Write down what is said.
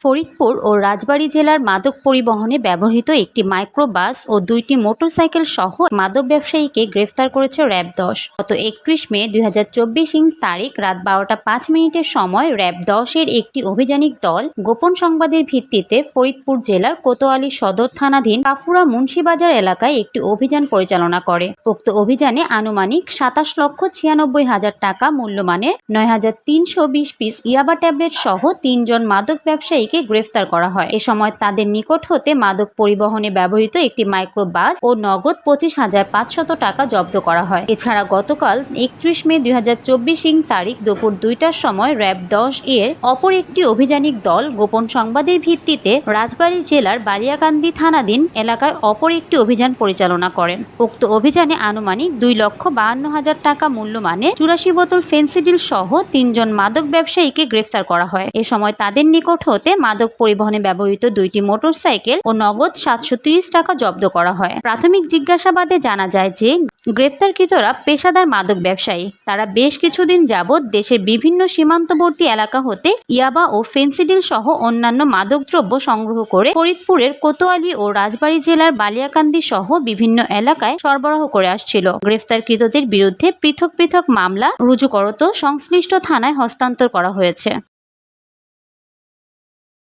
ফরিদপুর ও রাজবাড়ী জেলার মাদক পরিবহনে ব্যবহৃত একটি মাইক্রোবাস ও দুইটি মোটরসাইকেল সহ মাদক ব্যবসায়ীকে গ্রেফতার করেছে র্যাব দশ। গত একত্রিশ মে দুই হাজার চব্বিশ ইং তারিখ রাত বারোটা পাঁচ মিনিটের সময় র্যাব দশের একটি অভিযানিক দল গোপন সংবাদের ভিত্তিতে ফরিদপুর জেলার কোতোয়ালি সদর থানাধীন কাফুরা মুন্সিবাজার এলাকায় একটি অভিযান পরিচালনা করে। উক্ত অভিযানে আনুমানিক সাতাশ লক্ষ ছিয়ানব্বই হাজার টাকা মূল্যমানের নয় হাজার তিনশো বিশ পিস ইয়াবা ট্যাবলেট সহ তিনজন মাদক ব্যবসায়ীকে গ্রেফতার করা হয়। এ সময় তাদের নিকট হতে মাদক পরিবহনে ব্যবহৃত একটি মাইক্রোবাস ও নগদ পঁচিশ হাজার পাঁচশত টাকা জব্দ করা হয়। এছাড়া গতকাল একত্রিশ মে দুই হাজার চব্বিশ তারিখ দুপুর দুইটার সময় র্যাব দশ এর অপর একটি অভিযানিক দল গোপন সংবাদের ভিত্তিতে রাজবাড়ী জেলার বালিয়াকান্দি থানাধীন এলাকায় অপর একটি অভিযান পরিচালনা করেন। উক্ত অভিযানে আনুমানিক দুই লক্ষ বাহান্ন হাজার টাকা মূল্যমানে চুরাশি বোতল ফেন্সিডিল সহ তিনজন মাদক ব্যবসায়ীকে গ্রেফতার করা হয়। এ সময় তাদের নিকট হতে মাদক পরিবহনে ব্যবহৃত দুইটি মোটরসাইকেল ও নগদ সাতশো ত্রিশ টাকা জব্দ করা হয়। প্রাথমিক জিজ্ঞাসাবাদে জানা যায় যে গ্রেফতারকৃতরা পেশাদার মাদক ব্যবসায়ী। তারা বেশ কিছুদিন যাবৎ দেশের বিভিন্ন সীমান্তবর্তী এলাকা হতে ইয়াবা ও ফেন্সিডিল সহ অন্যান্য মাদকদ্রব্য সংগ্রহ করে ফরিদপুরের কোতোয়ালি ও রাজবাড়ী জেলার বালিয়াকান্দি সহ বিভিন্ন এলাকায় সরবরাহ করে আসছিল। গ্রেফতারকৃতদের বিরুদ্ধে পৃথক পৃথক মামলা রুজু করত সংশ্লিষ্ট থানায় হস্তান্তর করা হয়েছে।